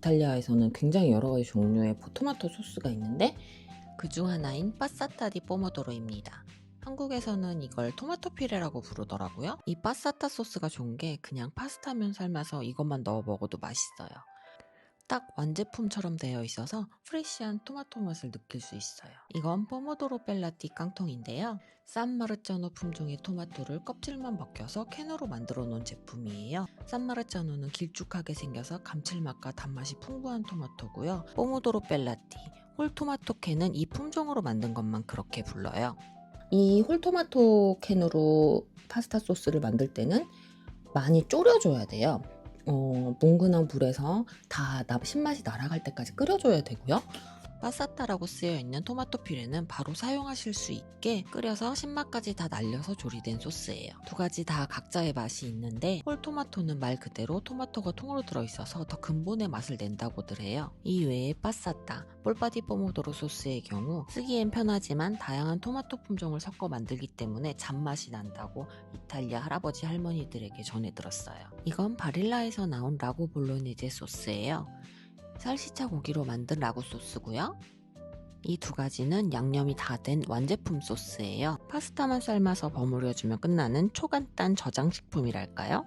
이탈리아에서는 굉장히 여러 가지 종류의 토마토 소스가 있는데 그 중 하나인 파사타 디 포모도로입니다. 한국에서는 이걸 토마토 피레라고 부르더라고요. 이 파사타 소스가 좋은 게 그냥 파스타면 삶아서 이것만 넣어 먹어도 맛있어요. 딱 완제품처럼 되어 있어서 프레시한 토마토 맛을 느낄 수 있어요. 이건 포모도로 벨라티 깡통인데요. 산마르자노 품종의 토마토를 껍질만 벗겨서 캔으로 만들어 놓은 제품이에요. 산마르자노는 길쭉하게 생겨서 감칠맛과 단맛이 풍부한 토마토고요. 포모도로 벨라티, 홀토마토 캔은 이 품종으로 만든 것만 그렇게 불러요. 이 홀토마토 캔으로 파스타 소스를 만들 때는 많이 졸여줘야 돼요. 어, 뭉근한 불에서 다 나- 신맛이 날아갈 때까지 끓여줘야 되고요. 파사타라고 쓰여 있는 토마토 퓨레는 바로 사용하실 수 있게 끓여서 신맛까지 다 날려서 조리된 소스예요. 두 가지 다 각자의 맛이 있는데 홀 토마토는 말 그대로 토마토가 통으로 들어있어서 더 근본의 맛을 낸다고들 해요. 이 외에 파사타, 볼바디 포모도로 소스의 경우 쓰기엔 편하지만 다양한 토마토 품종을 섞어 만들기 때문에 잔맛이 난다고 이탈리아 할아버지 할머니들에게 전해 들었어요. 이건 바릴라에서 나온 라고 볼로네제 소스예요. 살시차 고기로 만든 라구 소스고요. 이 두 가지는 양념이 다 된 완제품 소스예요. 파스타만 삶아서 버무려주면 끝나는 초간단 저장식품이랄까요?